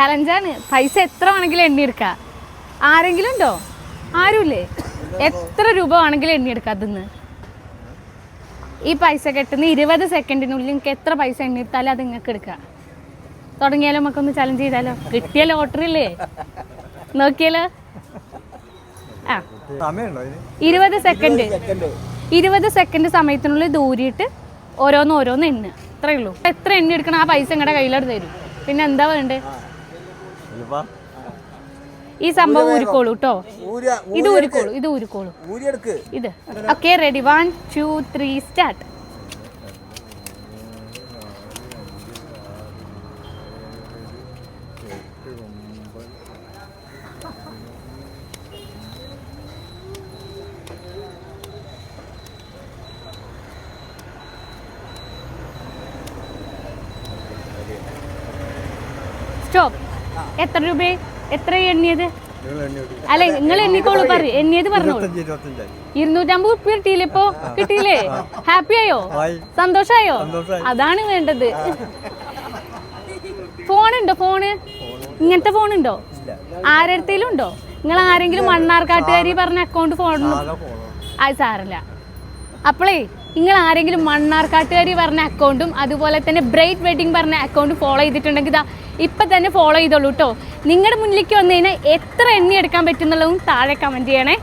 ചലഞ്ചാണ് പൈസ എത്ര വേണമെങ്കിലും എണ്ണിയെടുക്കാം? ആരെങ്കിലും ഉണ്ടോ ആരുമില്ലേ? എത്ര രൂപ വേണമെങ്കിലും എണ്ണിയെടുക്കാം അതിന്ന്? ഈ പൈസ കെട്ടുന്ന ഇരുപത് സെക്കൻഡിനുള്ളിൽ നിങ്ങൾക്ക് എത്ര പൈസ എണ്ണിയെടുത്താലും അത് നിങ്ങൾക്ക് എടുക്കാം. തുടങ്ങിയാലോ നമുക്കൊന്ന് ചലഞ്ച് ചെയ്താലോ? കിട്ടിയ ലോട്ടറി അല്ലേ നോക്കിയാലോ? ആ. സമയമുണ്ടോ ഇതിന് ഇരുപത് സെക്കൻഡ്. ഇരുപത് സെക്കൻഡ് സമയത്തിനുള്ളിൽ ദൂരിയിട്ട് ഓരോന്ന് ഓരോന്ന് എണ്ണ അത്രേ ഉള്ളൂ. എത്ര എണ്ണി എടുക്കണം ആ പൈസ നിങ്ങളുടെ കയ്യിലോട്ട് തരും. പിന്നെ എന്താ വേണ്ടേ? ഈ സംഭവം ഊരിക്കോളൂ കേട്ടോ ഇത് ഊരിക്കോളൂ ഇത് ഇത്. Okay ready one two three start stop എത്ര രൂപ? എത്ര എണ്ണിയത്. അല്ലെ നിങ്ങൾ എണ്ണിക്കോളൂ പറ എണ്ണിയത് പറഞ്ഞോളൂ. ഇരുന്നൂറ്റമ്പത് ഉപ്പ് കിട്ടിയില്ലേ ഇപ്പൊ? കിട്ടിയില്ലേ? ഹാപ്പി ആയോ. സന്തോഷായോ. അതാണ് വേണ്ടത്. ഫോണുണ്ടോ ഫോണ്? ഇങ്ങനത്തെ ഫോണുണ്ടോ? ആരടുത്തേലും ഉണ്ടോ നിങ്ങൾ ആരെങ്കിലും മണ്ണാർക്കാട്ടുകാരി പറഞ്ഞ അക്കൗണ്ട് ഫോൺ അത് സാരല്ല അപ്പോളേ നിങ്ങൾ ആരെങ്കിലും മണ്ണാർക്കാട്ടുകാരി പറഞ്ഞ അക്കൗണ്ടും അതുപോലെ തന്നെ ബ്രൈറ്റ് വെഡിങ് പറഞ്ഞ അക്കൗണ്ടും ഫോളോ ചെയ്തിട്ടുണ്ടെങ്കിൽ ഇതാ ഇപ്പം തന്നെ ഫോളോ ചെയ്തോളൂ കേട്ടോ നിങ്ങളുടെ മുന്നിലേക്ക് വന്നു കഴിഞ്ഞാൽ എത്ര എണ്ണി എടുക്കാൻ പറ്റുന്നുള്ളതും താഴെ കമന്റ് ചെയ്യണേ.